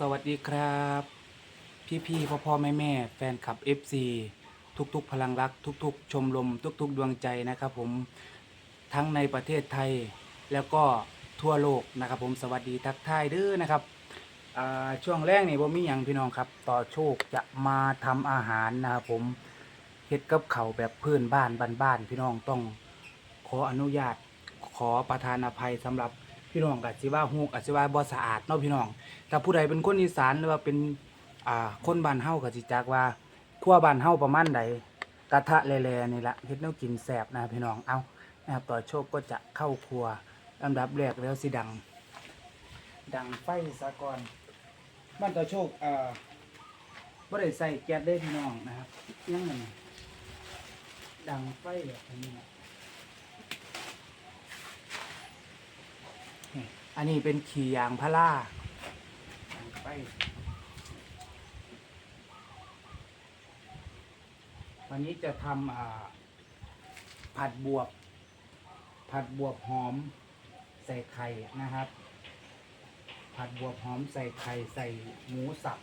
สวัสดีครับ พี่พี่พ่อพ่อแม่แม่แฟนคลับ FC ทุกๆ พลังรัก ทุก ๆ ชมรมทุก ๆ ดวงใจนะครับผมทั้งในประเทศไทยแล้วก็ทั่วโลกนะครับผมสวัสดีทักทายเด้อนะครับช่วงแรกนี่ผมมีอย่างพี่น้องครับ ต่อโชคจะมาทำอาหารนะครับผมเฮ็ดกับเขาแบบพื้นบ้านบ้านๆพี่น้องต้องขออนุญาตขอประทานอภัยสำหรับ พี่น้องกับสิว่าฮูกอาจสิว่าบ่สะอาดเนาะพี่น้องถ้าผู้ใดเป็นคนอีสานหรือว่าเป็นอ่าคนบ้านเฮาก็สิจักว่าครัวบ้านเฮาประมาณใดกระทะแลๆนี่ละเฮ็ดแนวกินแซ่บนะพี่น้องเอานะครับต่อโชคก็จะเข้าครัวลำดับแรกแล้วสิดัง ดังไฟซะก่อนบ้านต่อโชคเอ่อบ่ได้ใส่แก๊สเด้พี่น้องนะครับยังไงดังไฟแบบนี้นะนี่ อันนี้เป็นขี่ยางพาราไปวันนี้จะทำผัดบวบ ผัดบวบหอมใส่ไข่นะครับ ผัดบวบหอมใส่ไข่ใส่หมูสับ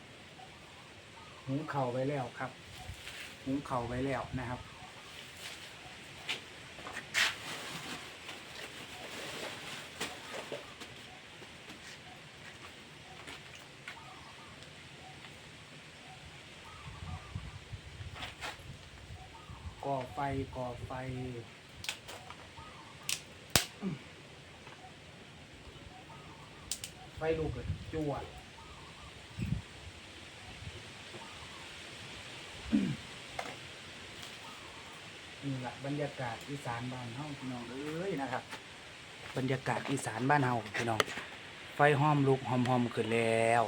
หุงเข่าไว้แล้วครับหุงเข่าไว้แล้วนะครับ ก่อไฟก่อไฟ ไฟลูกก็จวดนี่แหละบรรยากาศอีสานบ้านเฮาพี่น้องเอ้ยนะครับ บรรยากาศอีสานบ้านเฮาพี่น้อง ไฟห้อมลุกหอมๆขึ้นแล้ว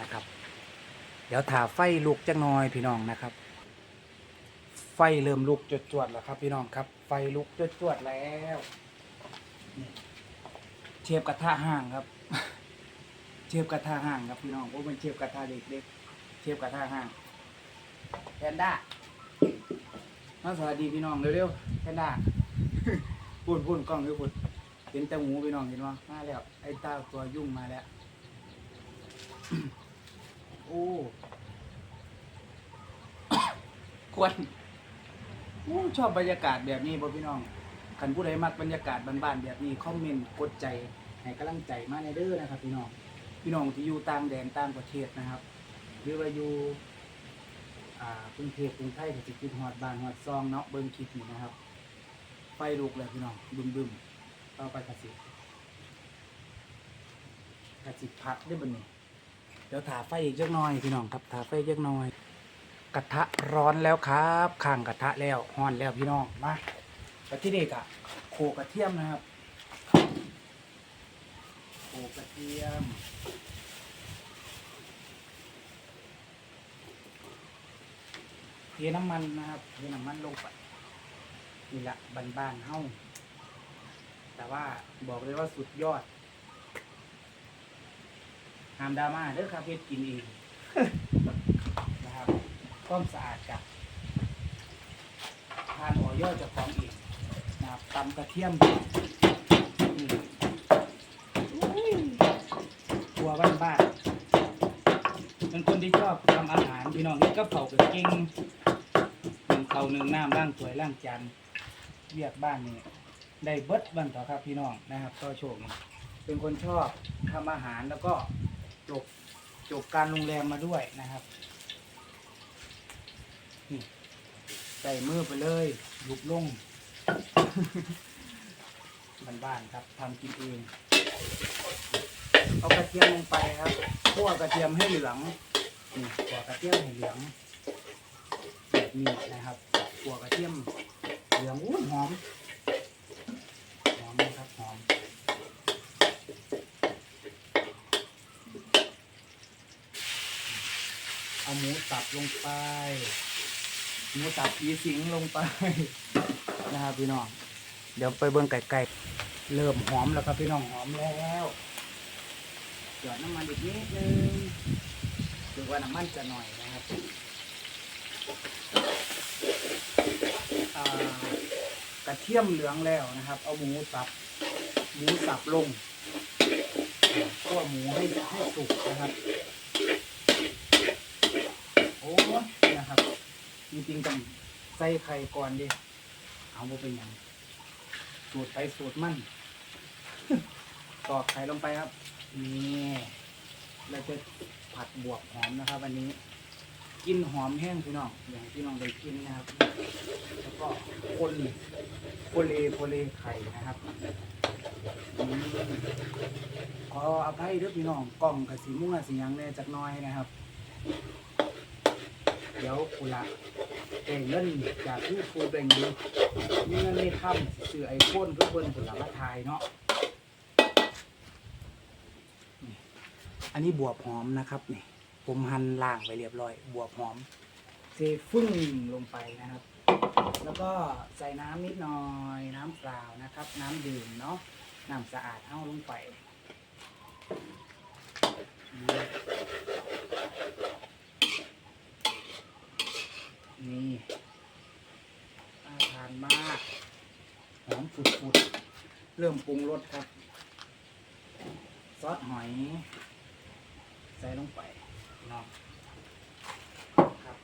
นะครับ ดี๋ยวถ่าไฟลุกจักหน่อยพี่น้องนะครับ ไฟเริ่มลุกจวดๆแล้วครับ พี่น้องครับ ไฟลุกจวดๆแล้วเทียบกระทะห่างครับเทียบกระทะห่างครับพี่น้องโอ้มันเทียบกระทะเด็กๆเทียบกระทะห่างแพนด้ามาสวัสดีพี่น้องเร็วๆแพนด้าปุ่นปุ่นกล้องเร็วปุ่นเห็นแต่หมูพี่น้องเห็นว่ามาแล้วไอ้ตาตัวยุ่งมาแล้ว โอ้ ควนโอ้ชอบบรรยากาศแบบนี้บ่พี่น้องคันผู้ใดมักบรรยากาศบ้านๆแบบนี้คอมเมนต์กดใจให้กำลังใจมาในเด้อนะครับ พี่น้องพี่น้องที่อยู่ต่างแดนต่างประเทศนะครับหรือว่าอยู่อ่ากรุงเทพกรุงไทยก็สิคิดฮอดบ้านฮอดซองเนาะเบิ่งคลิปนี้นะครับไฟลุกเลยพี่น้องบึมๆต่อไปกระสิกระสิพัดได้บ่นี่เดี๋ยวถาไฟอีกจักหน่อยพี่น้องครับถาไฟอีกจักหน่อย กระทะร้อนแล้วครับข้างกระทะแล้วฮ้อนแล้วพี่น้องมาแต่ที่นี่กะโขกระเทียมนะครับโขกระเทียมเทน้ำมันนะครับเทน้ำมันลงไปนี่แหละบ้านๆเฮ้าแต่ว่าบอกเลยว่าสุดยอดห้ามดราม่าเด้อครับเพชรกินเองนะครับ ความสะอาดกับทานหัวย่อจากของเองนะครับตำกระเทียมนี่อุ้ยตัวบ้านบ้านๆเป็นคนที่ชอบทำอาหารพี่น้องนี่ก็เผากับเก่งหนึ่งเขาหนึ่งน้ำล่างสวยล่างจานเวียกบ้านนี่ได้เบิดบ้านต่อครับพี่น้องนะครับก็โชคเป็นคนชอบทำอาหารแล้วก็จบจบการโรงแรมมาด้วยนะครับ นี่ใส่มือไปเลยลุกลง บ้านๆครับทำกินเอง เอากระเทียมลงไปครับคั่วกระเทียมให้เหลืองนี่คั่วกระเทียมให้เหลืองแบบนี้นะครับคั่วกระเทียมเหลืองอุ้หอมหอมนะครับหอมเอาหมูสับลงไป หมูสับผีสิงลงไปนะครับพี่น้อง เดี๋ยวไปเบิ่งไก่ๆเริ่มหอมแล้วครับพี่น้องหอมแล้วหยอดน้ำมันอีกนิดนึงถือว่าน้ำมันจะหน่อยนะครับกระเทียมเหลืองแล้วนะครับ เอาหมูสับ หมูสับลงคั่วหมูให้ให้สุกนะครับ โอ้นะครับ จริงๆต้องใส่ไข่ก่อนดิเอาบ่เป็นหยังสูตรไปสูตรมั่น ตอกไข่ลงไปครับ นี่เราจะผัดบวบหอมนะครับวันนี้ กินหอมแห้งพี่น้องอย่างที่น้องได้กินนะครับ แล้วก็คนโคเลโคเลไข่นะครับอืมขออภัยเด้วยพี่น้องกล้องกับสีม่วงกับสีหยังแน่จักหน้อยนะครับ เดี๋ยวกุละเองเงินจากยูทูบเองดูมีเงินไม่ทำซื้อไอโฟนเพื่อเบิ้ลกุละมาทายเนาะอันนี้บวบหอมนะครับนี่ผมหั่นล่างไปเรียบร้อย บวบหอมเทฟึ่งลงไปนะครับ แล้วก็ใส่น้ำนิดหน่อยน้ำเปล่านะครับ น้ำดื่มเนาะน้ำสะอาดเอาลงไป นี่าทานมาก หอมฝุดๆ เริ่มปรุงรสครับ ซอสหอย ใส่ลงไปเนาะครับ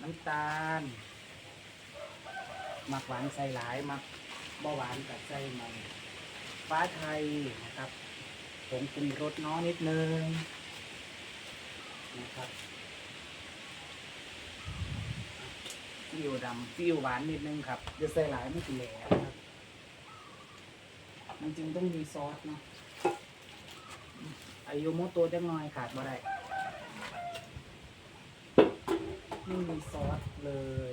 น้ำตาล มักหวานใส่หลาย มักเบาหวานกับใส่หน่อยฟ้าไทยนะครับผงปรุงรสน้อยนิดนึงนะครับ ซีอิ๊วดำซีอิ๊วหวานนิดนึงครับจะใส่หลายไม่กี่แหล่นะครับมันจึงต้องมีซอสเนาะอายุโมโตะจังหน่อยขาดบ่ได้ไม่มีซอสเลย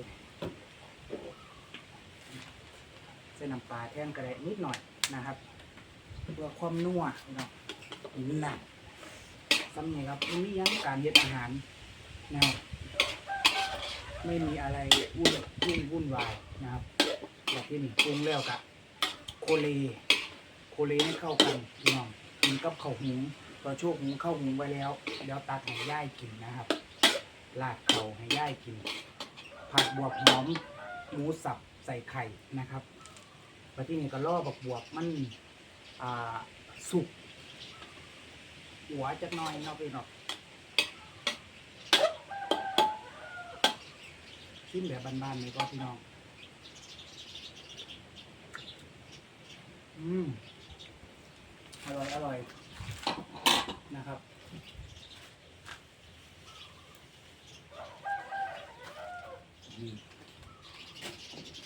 ใส่น้ำปลาแท่งกระเดะนิดหน่อยนะครับเพื่อความนัวเนาะนี่นะซ้ำนี่ครับไม่มีหยังการเย็ดอาหารนะครับ ไม่มีอะไรวุ่นวุ่นวุ่นวายนะครับแบบที่นี่ปรุงแล้วกับโคเลโคเลให้เข้ากันพี่น้องกินกับข้าวหุงพอโชคหุงข้าวหุงไว้แล้วเดี๋ยวตักให้ย่ายกินนะครับลาดเข่าให้ย่ายกิน ผัดบวบหอมหมูสับใส่ไข่นะครับไปที่นี่ก็ล่อบักบวบมันอ่าสุกหัวจักน้อยเนาะพี่เนาะ ชิมแบบบ้านๆนี่ก็พี่น้อง อืม อร่อย อร่อย นะครับ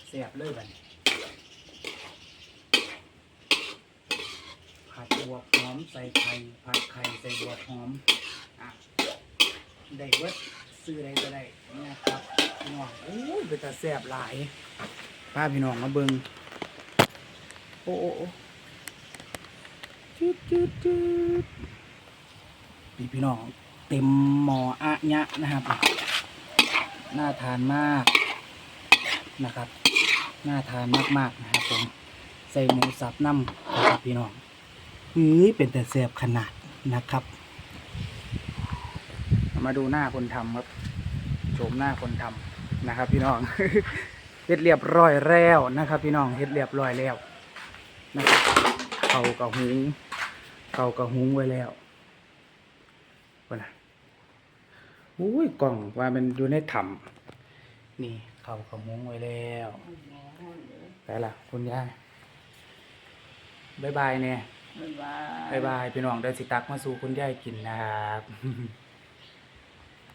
เสียบเลยบันผัดบวบหอมใส่ไข่ ผัดไข่ใส่บวบหอม อะ ได้เวิร์ดซื้ออะไรก็ได้นี่ครับ พี่น้องโอ้ยเป็นตาแสบหลายป้าพี่น้องมาเบิงโอ้โอ้โอ้จุดจุดจุดพี่พี่น้องเต็มหมออะยะนะครับ น่าทานมากนะครับ น่าทานมากๆนะครับผมใส่หมูสับน้ำนะครับพี่น้องเฮ้ยเป็นแต่แสบขนาดนะครับ มาดูหน้าคนทำครับโฉมหน้าคนทำ นะครับ พี่น้อง เฮ็ดเรียบร้อยแล้วนะครับ พี่น้องเฮ็ดเรียบร้อยแล้วนะครับเขากับหุงเขากับหุงไว้แล้วว่านะอุ้ยกล่องว่ามันอยู่ในถ้ำนี่เขากับหุงไว้แล้วไปละคุณยายบายบายเนี่ยบ๊ายบายบายบายพี่น้องเดินสิตักมาสู่คุณยายกินนะครับ